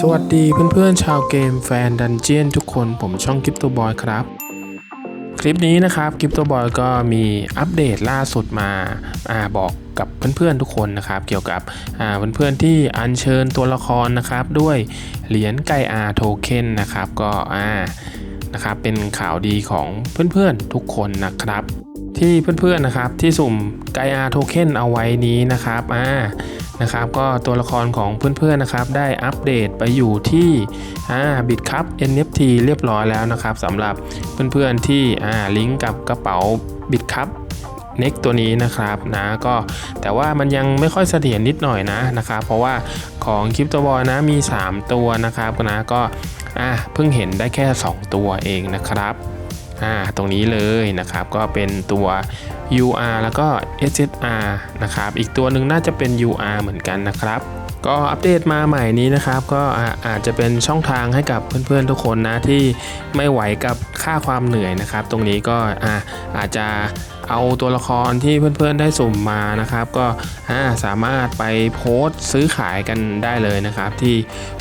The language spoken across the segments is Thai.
สวัสดีเพื่อนๆชาวเกมแฟนดันเจียนทุกคนผมช่องกิฟตัวบอยครับ คลิปนี้นะครับกิฟตัวบอยก็มีอัปเดตล่าสุดมาอาบอกกับเพื่อนๆทุกคนนะครับ เกี่ยวกับเพื่อนๆที่อัญเชิญตัวละครนะครับ ด้วยเหรียญไกอาโทเค็นนะครับก็อ่านะครับเป็นข่าวดีของเพื่อนๆทุกคนนะครับ ที่เพื่อนๆนะครับที่สุ่มไกอาโทเค็นเอาไว้นี้นะครับอ่า นะครับ ก็ตัวละครของเพื่อนๆนะครับ ได้อัปเดตไปอยู่ที่บิตคัพ NFT เรียบร้อยแล้วนะครับสำหรับเพื่อนๆที่ลิงก์กับกระเป๋าบิตคัพเน็กตัวนี้นะครับนะก็แต่ว่ามันยังไม่ค่อยเสถียรนิดหน่อยนะนะครับ เพราะว่าของคริปโตบอยนะมี 3 ตัวนะครับนะก็อ่าเพิ่งเห็นได้แค่ 2 ตัวเองนะครับ อ่าตรงนี้เลยนะครับก็เป็นตัว UR แล้วก็ SSR นะครับอีกตัวหนึ่งน่าจะเป็น UR เหมือนกันนะครับ ก็อัปเดตมาใหม่นี้นะครับ ก็อาจจะเป็นช่องทางให้กับเพื่อนๆทุกคนนะที่ไม่ไหวกับค่าความเหนื่อยนะครับ ตรงนี้ก็อาอาจจะเอาตัวละครที่เพื่อนๆได้สุ่มมานะครับ ก็าสามารถไปโพสต์ซื้อขายกันได้เลยนะครับ ที่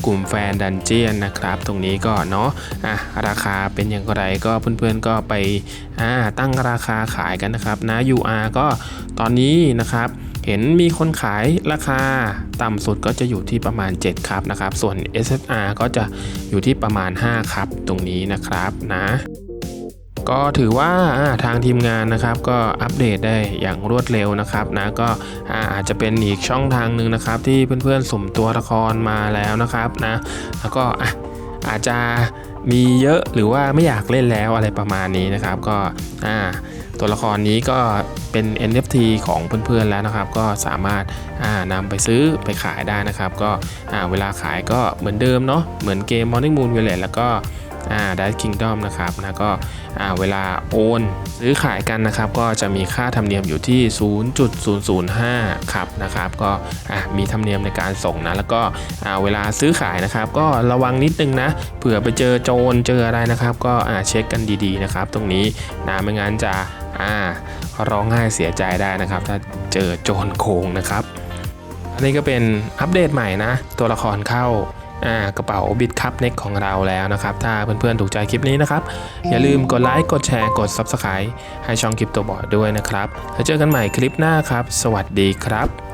กลุ่มแฟนดันเจียนนะครับ ตรงนี้ก็เนาะอะราคาเป็นอย่างไรก็เพื่อนๆก็ไปตั้งราคาขายกันนะครับนะ UR ก็ตอนนี้นะครับ เห็นมีคนขายราคาต่ำสุดก็จะอยู่ที่ประมาณ 7 ครับนะครับ ส่วน SSR ก็จะอยู่ที่ประมาณ 5 ครับ ตรงนี้นะครับนะก็ถือว่าทางทีมงานนะครับก็อัปเดตได้อย่างรวดเร็วนะครับนะก็อาจจะเป็นอีกช่องทางหนึ่งนะครับ ที่เพื่อนๆสุ่มตัวละครมาแล้วนะครับนะแล้วก็อะอาจจะมีเยอะหรือว่าไม่อยากเล่นแล้วอะไรประมาณนี้นะครับ ก็อ่า ตัวละครนี้ก็เป็น NFT ของเพื่อนๆแล้วนะครับ ก็สามารถนำไปซื้อไปขายได้นะครับ ก็เวลาขายก็เหมือนเดิมเนาะเหมือนเกม Morning Moon Village แล้วก็อ่า Dice Kingdom นะครับนะก็อ่าเวลาโอนซื้อขายกันนะครับ ก็จะมีค่าธรรมเนียมอยู่ที่ 0.005 ครับนะครับ ก็อ่ามีธรรมเนียมในการส่งนะ แล้วก็อ่าเวลาซื้อขายนะครับ ก็ระวังนิดนึงนะเผื่อไปเจอโจรเจออะไรนะครับ ก็อ่าเช็คกันดีๆนะครับ ตรงนี้นะไม่งั้นจะ อ่าร้องไห้เสียใจได้นะครับ ถ้าเจอโจรโกงนะครับ อันนี้ก็เป็นอัปเดตใหม่นะ ตัวละครเข้าอ่ากระเป๋าบิตคัพเน็กของเราแล้วนะครับ ถ้าเพื่อนๆถูกใจคลิปนี้นะครับ อย่าลืมกดไลค์กดแชร์กด Subscribe ให้ช่องคลิปตัวบอดด้วยนะครับ แล้วเจอกันใหม่คลิปหน้าครับ สวัสดีครับ